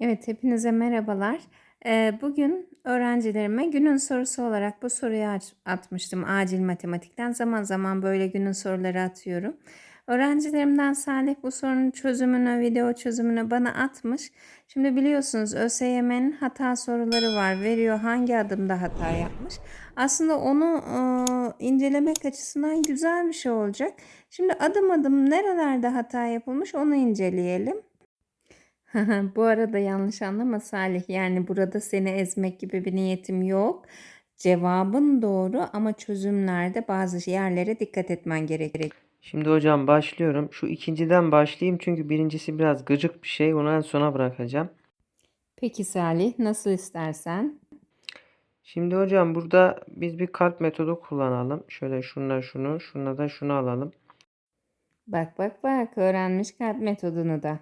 Evet, hepinize merhabalar. Eee, bugün öğrencilerime günün sorusu olarak bu soruyu atmıştım acil matematikten. Zaman zaman böyle günün soruları atıyorum. Öğrencilerimden Salih bu sorunun çözümünü, video çözümünü bana atmış. Şimdi biliyorsunuz ÖSYM'nin hata soruları var. Veriyor hangi adımda hata yapmış. Aslında onu eee, incelemek açısından güzel bir şey olacak. Şimdi adım adım nerelerde hata yapılmış onu inceleyelim. Bu arada yanlış anlama Salih. Yani burada seni ezmek gibi bir niyetim yok. Cevabın doğru ama çözümlerde bazı yerlere dikkat etmen gerekir. Şimdi hocam başlıyorum. Şu ikinciden başlayayım çünkü birincisi biraz gıcık bir şey. Onu en sona bırakacağım. Peki Salih, nasıl istersen. Şimdi hocam burada biz bir kalp metodu kullanalım. Şöyle şununla şunu, şununla da şunu alalım. Bak bak bak, öğrenmiş kalp metodunu da.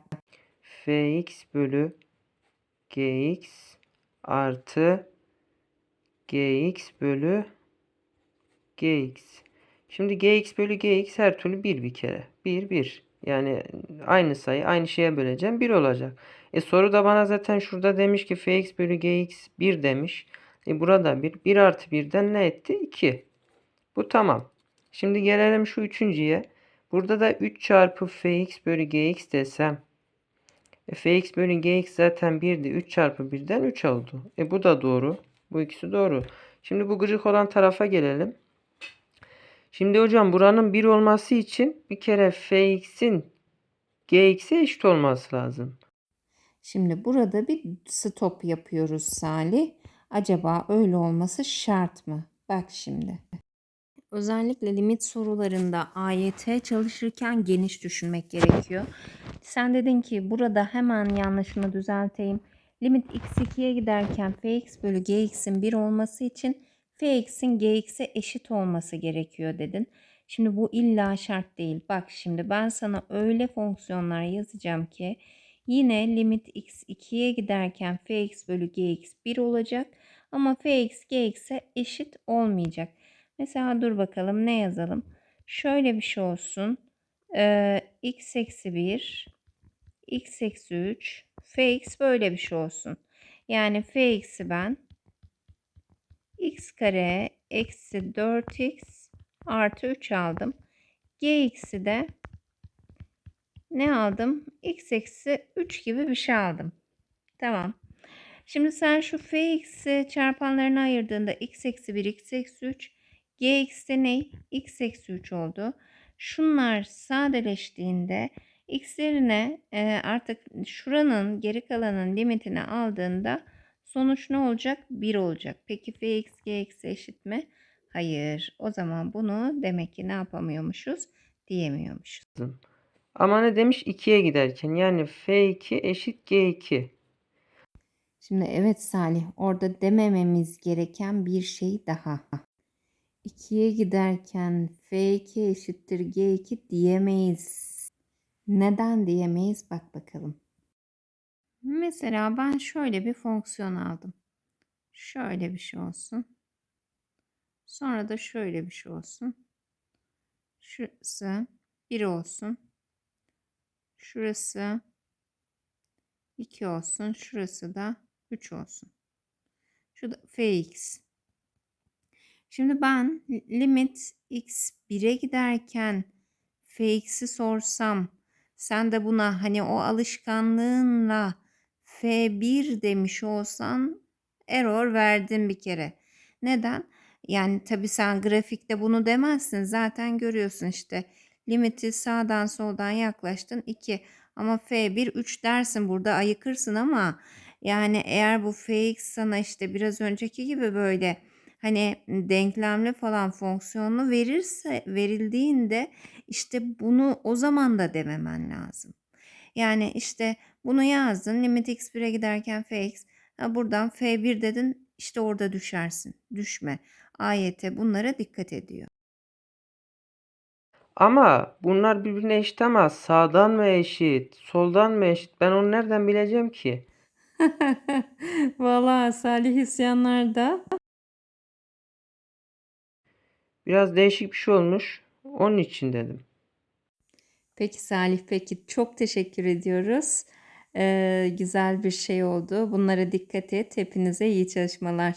Fx bölü gx artı gx bölü gx. Şimdi gx bölü gx her türlü 1 bir kere. 1 1. Yani aynı sayı aynı şeye böleceğim 1 olacak. E soru da bana zaten şurada demiş ki fx bölü gx 1 demiş. E burada 1. 1 artı 1'den ne etti? 2. Bu tamam. Şimdi gelelim şu üçüncüye. Burada da 3 çarpı fx bölü gx desem. E, fx bölü gx zaten 1'di. 3 çarpı 1'den 3 oldu. E bu da doğru. Bu ikisi doğru. Şimdi bu gıcık olan tarafa gelelim. Şimdi hocam buranın 1 olması için bir kere fx'in gx'e eşit olması lazım. Şimdi burada bir stop yapıyoruz Salih. Acaba öyle olması şart mı? Bak şimdi. Özellikle limit sorularında AYT çalışırken geniş düşünmek gerekiyor. Sen dedin ki burada hemen yanlışımı düzelteyim. Limit x2'ye giderken fx bölü gx'in 1 olması için fx'in gx'e eşit olması gerekiyor dedin. Şimdi bu illa şart değil. Bak şimdi ben sana öyle fonksiyonlar yazacağım ki yine limit x 2'ye giderken fx bölü gx 1 olacak ama fx gx'e eşit olmayacak. Mesela dur bakalım ne yazalım. Şöyle bir şey olsun. Ee, x eksi 1, x eksi 3, fx böyle bir şey olsun. Yani fx'i ben x kare eksi 4x artı 3 aldım. gx'i de ne aldım? x eksi 3 gibi bir şey aldım. Tamam. Şimdi sen şu fx'i çarpanlarına ayırdığında x eksi 1, x eksi 3, gx'de ne? x eksi 3 oldu. Şunlar sadeleştiğinde x'lerine e, artık şuranın geri kalanın limitini aldığında sonuç ne olacak? 1 olacak. Peki fx gx'e eşit mi? Hayır. O zaman bunu demek ki ne yapamıyormuşuz? Diyemiyormuşuz. Ama ne demiş 2'ye giderken yani f2 eşit g2. Şimdi evet Salih orada demememiz gereken bir şey daha. 2'ye giderken F2 eşittir G2 diyemeyiz. Neden diyemeyiz? Bak bakalım. Mesela ben şöyle bir fonksiyon aldım. Şöyle bir şey olsun. Sonra da şöyle bir şey olsun. Şurası 1 olsun. Şurası 2 olsun. Şurası da 3 olsun. Şu da fx. Şimdi ben limit x 1'e giderken fx'i sorsam sen de buna hani o alışkanlığınla f1 demiş olsan error verdin bir kere. Neden? Yani tabii sen grafikte bunu demezsin. Zaten görüyorsun işte limiti sağdan soldan yaklaştın 2 ama f1 3 dersin burada ayıkırsın ama yani eğer bu fx sana işte biraz önceki gibi böyle hani denklemli falan fonksiyonlu verirse verildiğinde işte bunu o zaman da dememen lazım. Yani işte bunu yazdın limit x 1'e giderken fx ha buradan f1 dedin işte orada düşersin. Düşme. AYT bunlara dikkat ediyor. Ama bunlar birbirine eşit ama sağdan mı eşit, soldan mı eşit? Ben onu nereden bileceğim ki? Valla Salih isyanlarda. Biraz değişik bir şey olmuş. Onun için dedim. Peki Salih peki çok teşekkür ediyoruz. Ee, güzel bir şey oldu. Bunlara dikkat et. Hepinize iyi çalışmalar.